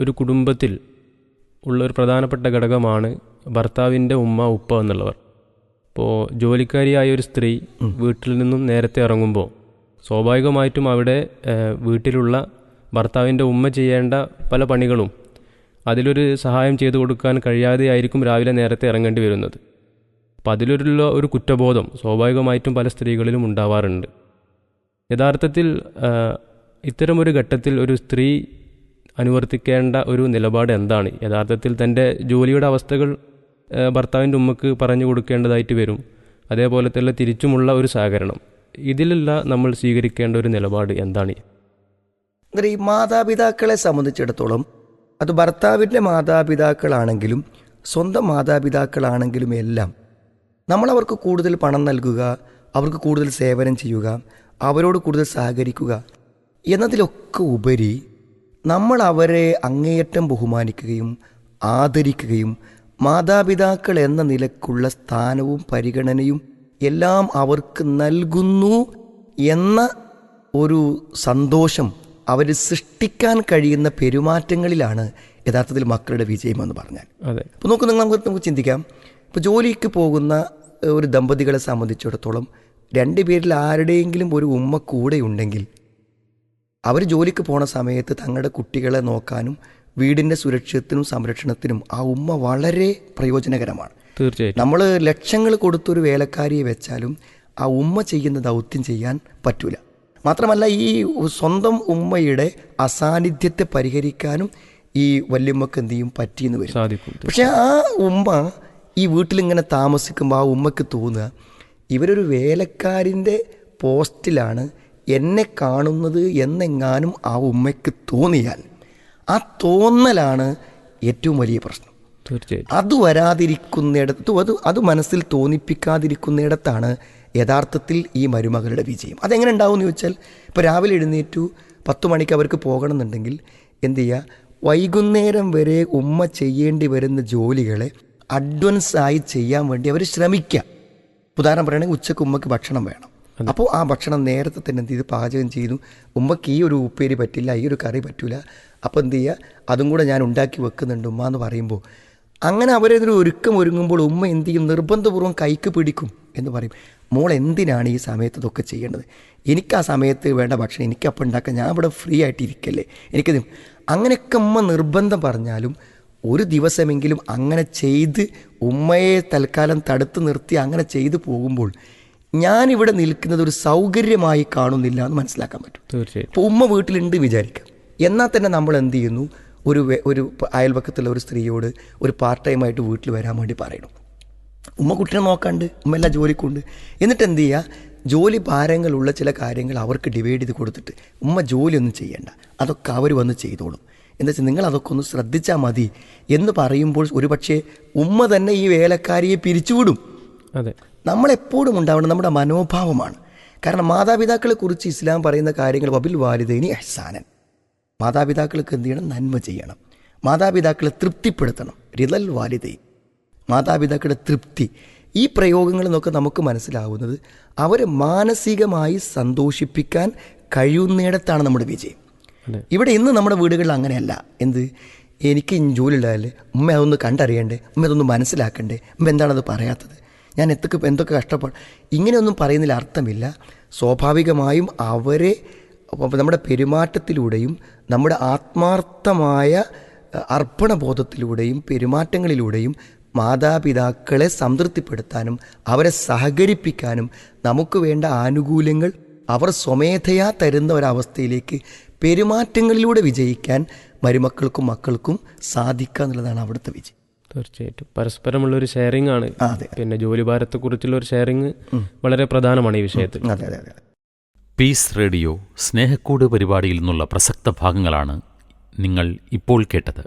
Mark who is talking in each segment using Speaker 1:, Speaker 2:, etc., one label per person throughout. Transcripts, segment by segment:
Speaker 1: ഒരു കുടുംബത്തിൽ ഉള്ള ഒരു പ്രധാനപ്പെട്ട ഘടകമാണ് ഭർത്താവിന്റെ ഉമ്മ ഉപ്പ എന്നുള്ളവർ. ഇപ്പോൾ ജോലിക്കാരിയായ ഒരു സ്ത്രീ വീട്ടിൽ നിന്നും നേരത്തെ ഇറങ്ങുമ്പോൾ സ്വാഭാവികമായിട്ടും അവിടെ വീട്ടിലുള്ള ഭർത്താവിന്റെ ഉമ്മ ചെയ്യേണ്ട പല പണികളും അതിലൊരു സഹായം ചെയ്തു കൊടുക്കാൻ കഴിയാതെ ആയിരിക്കും രാവിലെ നേരത്തെ ഇറങ്ങേണ്ടി വരുന്നത്. അപ്പം അതിലൊരുള്ള ഒരു കുറ്റബോധം സ്വാഭാവികമായിട്ടും പല സ്ത്രീകളിലും ഉണ്ടാവാറുണ്ട്. യഥാർത്ഥത്തിൽ ഇത്തരമൊരു ഘട്ടത്തിൽ ഒരു സ്ത്രീ അനുവർത്തിക്കേണ്ട ഒരു നിലപാട് എന്താണ്? യഥാർത്ഥത്തിൽ തന്റെ ജോലിയുടെ അവസ്ഥകൾ ഭർത്താവിന്റെ ഉമ്മക്ക് പറഞ്ഞു കൊടുക്കേണ്ടതായിട്ട് വരും. അതേപോലെ തന്നെ തിരിച്ചുമുള്ള ഒരു സഹകരണം. ഇതിലുള്ള നമ്മൾ സ്വീകരിക്കേണ്ട ഒരു നിലപാട് എന്താണ്?
Speaker 2: ഈ മാതാപിതാക്കളെ സംബന്ധിച്ചിടത്തോളം അത് ഭർത്താവിന്റെ മാതാപിതാക്കളാണെങ്കിലും സ്വന്തം മാതാപിതാക്കളാണെങ്കിലും എല്ലാം നമ്മളവർക്ക് കൂടുതൽ പണം നൽകുക അവർക്ക് കൂടുതൽ സേവനം ചെയ്യുക അവരോട് കൂടുതൽ സഹകരിക്കുക എന്നതിലൊക്കെ ഉപരി നമ്മൾ അവരെ അങ്ങേയറ്റം ബഹുമാനിക്കുകയും ആദരിക്കുകയും മാതാപിതാക്കൾ എന്ന നിലക്കുള്ള സ്ഥാനവും പരിഗണനയും എല്ലാം അവർക്ക് നൽകുന്നു എന്ന ഒരു സന്തോഷം അവർ സൃഷ്ടിക്കാൻ കഴിയുന്ന പെരുമാറ്റങ്ങളിലാണ് യഥാർത്ഥത്തിൽ മക്കളുടെ വിജയം എന്ന് പറഞ്ഞാൽ.
Speaker 1: അതെ.
Speaker 2: അപ്പോൾ നോക്കൂ നിങ്ങൾ നമുക്ക് നമുക്ക് ചിന്തിക്കാം. ഇപ്പോൾ ജോലിക്ക് പോകുന്ന ഒരു ദമ്പതികളെ സംബന്ധിച്ചിടത്തോളം രണ്ടുപേരിൽ ആരുടെയെങ്കിലും ഒരു ഉമ്മ കൂടെ ഉണ്ടെങ്കിൽ അവർ ജോലിക്ക് പോണ സമയത്ത് തങ്ങളുടെ കുട്ടികളെ നോക്കാനും വീടിന്റെ സുരക്ഷിതത്തിനും സംരക്ഷണത്തിനും ആ ഉമ്മ വളരെ പ്രയോജനകരമാണ്.
Speaker 1: തീർച്ചയായും
Speaker 2: നമ്മൾ ലക്ഷങ്ങൾ കൊടുത്തൊരു വേലക്കാരിയെ വെച്ചാലും ആ ഉമ്മ ചെയ്യുന്ന ദൗത്യം ചെയ്യാൻ പറ്റൂല. മാത്രമല്ല ഈ സ്വന്തം ഉമ്മയുടെ അസാന്നിധ്യത്തെ പരിഹരിക്കാനും ഈ വല്യമ്മക്ക് എന്ത് ചെയ്യും? പറ്റിയെന്ന് വരും. പക്ഷെ ആ ഉമ്മ ഈ വീട്ടിലിങ്ങനെ താമസിക്കുമ്പോൾ ആ ഉമ്മക്ക് തോന്നുക ഇവരൊരു വേലക്കാരിന്റെ പോസ്റ്റിലാണ് എന്നെ കാണുന്നത് എന്നെങ്ങാനും ആ ഉമ്മയ്ക്ക് തോന്നിയാൽ ആ തോന്നലാണ് ഏറ്റവും വലിയ പ്രശ്നം.
Speaker 1: തീർച്ചയായും
Speaker 2: അത് വരാതിരിക്കുന്നിടത്ത് അത് അത് മനസ്സിൽ തോന്നിപ്പിക്കാതിരിക്കുന്നിടത്താണ് യഥാർത്ഥത്തിൽ ഈ മരുമകളുടെ വിജയം. അതെങ്ങനെ ഉണ്ടാവും എന്ന് ചോദിച്ചാൽ ഇപ്പോൾ രാവിലെ എഴുന്നേറ്റു പത്ത് മണിക്ക് അവർക്ക് പോകണമെന്നുണ്ടെങ്കിൽ എന്ത് ചെയ്യുക വൈകുന്നേരം വരെ ഉമ്മ ചെയ്യേണ്ടി വരുന്ന ജോലികളെ അഡ്വാൻസ് ആയി ചെയ്യാൻ വേണ്ടി അവർ ശ്രമിക്കുക. ഉദാഹരണം പറയുകയാണെങ്കിൽ ഉച്ചയ്ക്ക് ഉമ്മക്ക് ഭക്ഷണം വേണം. അപ്പോൾ ആ ഭക്ഷണം നേരത്തെ തന്നെ എന്ത് ചെയ്ത്? പാചകം ചെയ്തു. ഉമ്മക്ക് ഈ ഒരു ഉപ്പേരി പറ്റില്ല ഈ ഒരു കറി പറ്റില്ല അപ്പോൾ എന്ത് ചെയ്യുക? അതും കൂടെ ഞാൻ ഉണ്ടാക്കി വെക്കുന്നുണ്ട് ഉമ്മ എന്ന് പറയുമ്പോൾ. അങ്ങനെ അവരതിന് ഒരുക്കം ഒരുങ്ങുമ്പോൾ ഉമ്മ എന്ത് ചെയ്യും? നിർബന്ധപൂർവം കൈക്ക് പിടിക്കും എന്ന് പറയും. മോൾ എന്തിനാണ് ഈ സമയത്ത് ഇതൊക്കെ ചെയ്യേണ്ടത്? എനിക്ക് ആ സമയത്ത് വേണ്ട ഭക്ഷണം എനിക്ക് അപ്പം ഉണ്ടാക്കാൻ ഞാൻ ഇവിടെ ഫ്രീ ആയിട്ടിരിക്കല്ലേ? എനിക്കത് അങ്ങനെയൊക്കെ ഉമ്മ നിർബന്ധം പറഞ്ഞാലും ഒരു ദിവസമെങ്കിലും അങ്ങനെ ചെയ്ത് ഉമ്മയെ തൽക്കാലം തടുത്ത് നിർത്തി അങ്ങനെ ചെയ്തു പോകുമ്പോൾ ഞാനിവിടെ നിൽക്കുന്നത് ഒരു സൗകര്യമായി കാണുന്നില്ല എന്ന് മനസ്സിലാക്കാൻ പറ്റും.
Speaker 1: തീർച്ചയായിട്ടും.
Speaker 2: ഇപ്പോൾ ഉമ്മ വീട്ടിലുണ്ട് വിചാരിക്കാം. എന്നാൽ തന്നെ നമ്മൾ എന്ത് ചെയ്യുന്നു? ഒരു ഒരു അയൽപക്കത്തുള്ള ഒരു സ്ത്രീയോട് ഒരു പാർട്ട് ടൈമായിട്ട് വീട്ടിൽ വരാൻ വേണ്ടി പറയണം. ഉമ്മ കുട്ടിനെ നോക്കാണ്ട് ഉമ്മ എല്ലാ ജോലിക്കുണ്ട് എന്നിട്ട് എന്ത് ചെയ്യുക ജോലി ഭാരങ്ങളുള്ള ചില കാര്യങ്ങൾ അവർക്ക് ഡിവൈഡ് ചെയ്ത് കൊടുത്തിട്ട് ഉമ്മ ജോലിയൊന്നും ചെയ്യേണ്ട. അതൊക്കെ അവർ വന്ന് ചെയ്തോളും. എന്താ വെച്ചാൽ നിങ്ങൾ അതൊക്കെ ഒന്ന് ശ്രദ്ധിച്ചാൽ മതി എന്ന് പറയുമ്പോൾ ഒരു പക്ഷേ ഉമ്മ തന്നെ ഈ വേലക്കാരിയെ പിരിച്ചുവിടും.
Speaker 1: അതെ.
Speaker 2: നമ്മളെപ്പോഴും ഉണ്ടാവേണ്ടത് നമ്മുടെ മനോഭാവമാണ്. കാരണം മാതാപിതാക്കളെ കുറിച്ച് ഇസ്ലാം പറയുന്ന കാര്യങ്ങൾ വബിൽ വാലിദൈനി അഹ്സാനൻ മാതാപിതാക്കൾക്ക് എന്ത് ചെയ്യണം? നന്മ ചെയ്യണം. മാതാപിതാക്കളെ തൃപ്തിപ്പെടുത്തണം. റിതൽ വാലിദൈ മാതാപിതാക്കളുടെ തൃപ്തി. ഈ പ്രയോഗങ്ങളിൽ നിന്നൊക്കെ നമുക്ക് മനസ്സിലാവുന്നത് അവരെ മാനസികമായി സന്തോഷിപ്പിക്കാൻ കഴിയുന്നിടത്താണ് നമ്മുടെ വിജയം. ഇവിടെ ഇന്ന് നമ്മുടെ വീടുകളിൽ അങ്ങനെയല്ല. എന്ത്? എനിക്ക് ജോലി ഉണ്ടായാലേ ഉമ്മ അതൊന്ന് കണ്ടറിയണ്ടേ? ഉമ്മ അതൊന്ന് മനസ്സിലാക്കണ്ടേ? ഉമ്മ എന്താണത് പറയാത്തത്? ഞാൻ എത്തൊക്കെ എന്തൊക്കെ കഷ്ടപ്പാട്. ഇങ്ങനെയൊന്നും പറയുന്നതിൽ അർത്ഥമില്ല. സ്വാഭാവികമായും അവരെ നമ്മുടെ പെരുമാറ്റത്തിലൂടെയും നമ്മുടെ ആത്മാർത്ഥമായ അർപ്പണബോധത്തിലൂടെയും പെരുമാറ്റങ്ങളിലൂടെയും മാതാപിതാക്കളെ സംതൃപ്തിപ്പെടുത്താനും അവരെ സഹകരിപ്പിക്കാനും നമുക്ക് വേണ്ട ആനുകൂല്യങ്ങൾ അവർ സ്വമേധയാ തരുന്ന ഒരവസ്ഥയിലേക്ക് പെരുമാറ്റങ്ങളിലൂടെ വിജയിക്കാൻ മരുമക്കൾക്കും മക്കൾക്കും സാധിക്കുക എന്നുള്ളതാണ് അവിടുത്തെ വിജയം.
Speaker 1: തീർച്ചയായിട്ടും. പരസ്പരമുള്ള ഒരു ഷെയറിംഗ് ആണ്. പിന്നെ ജോലി ഭാരത്തെക്കുറിച്ചുള്ള ഒരു ഷെയറിംഗ് വളരെ പ്രധാനമാണ് ഈ വിഷയത്തിൽ.
Speaker 2: അതെ അതെ അതെ
Speaker 3: പീസ് റേഡിയോ സ്നേഹക്കൂട് പരിപാടിയിൽ നിന്നുള്ള പ്രസക്ത ഭാഗങ്ങളാണ് നിങ്ങൾ ഇപ്പോൾ കേട്ടത്.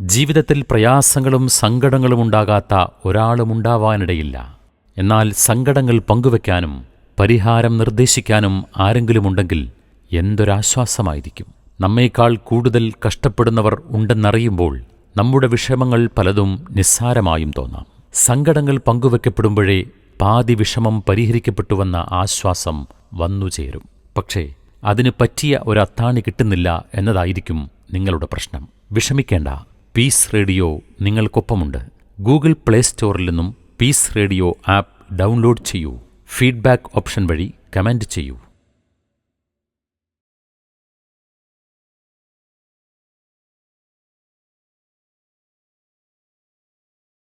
Speaker 3: ജീവിതത്തിൽ പ്രയാസങ്ങളും സങ്കടങ്ങളും ഉണ്ടാകാത്ത ഒരാളും ഉണ്ടാവാനിടയില്ല. എന്നാൽ സങ്കടങ്ങൾ പങ്കുവെക്കാനും പരിഹാരം നിർദ്ദേശിക്കാനും ആരെങ്കിലും ആരെങ്കിലുമുണ്ടെങ്കിൽ എന്തൊരാശ്വാസമായിരിക്കും. നമ്മേക്കാൾ കൂടുതൽ കഷ്ടപ്പെടുന്നവർ ഉണ്ടെന്നറിയുമ്പോൾ നമ്മുടെ വിഷമങ്ങൾ പലതും നിസ്സാരമായും തോന്നാം. സങ്കടങ്ങൾ പങ്കുവെക്കപ്പെടുമ്പോഴേ പാതി വിഷമം പരിഹരിക്കപ്പെട്ടുവെന്ന ആശ്വാസം വന്നുചേരും പക്ഷേ അതിന് പറ്റിയ ഒരു അത്താണി കിട്ടുന്നില്ല എന്നതായിരിക്കും നിങ്ങളുടെ പ്രശ്നം. വിഷമിക്കേണ്ട പീസ് റേഡിയോ നിങ്ങൾക്കൊപ്പമുണ്ട്. ഗൂഗിൾ പ്ലേ സ്റ്റോറിൽ നിന്നും പീസ് റേഡിയോ ആപ്പ് ഡൗൺലോഡ് ചെയ്യൂ. ഫീഡ്ബാക്ക് ഓപ്ഷൻ വഴി കമന്റ് ചെയ്യൂ.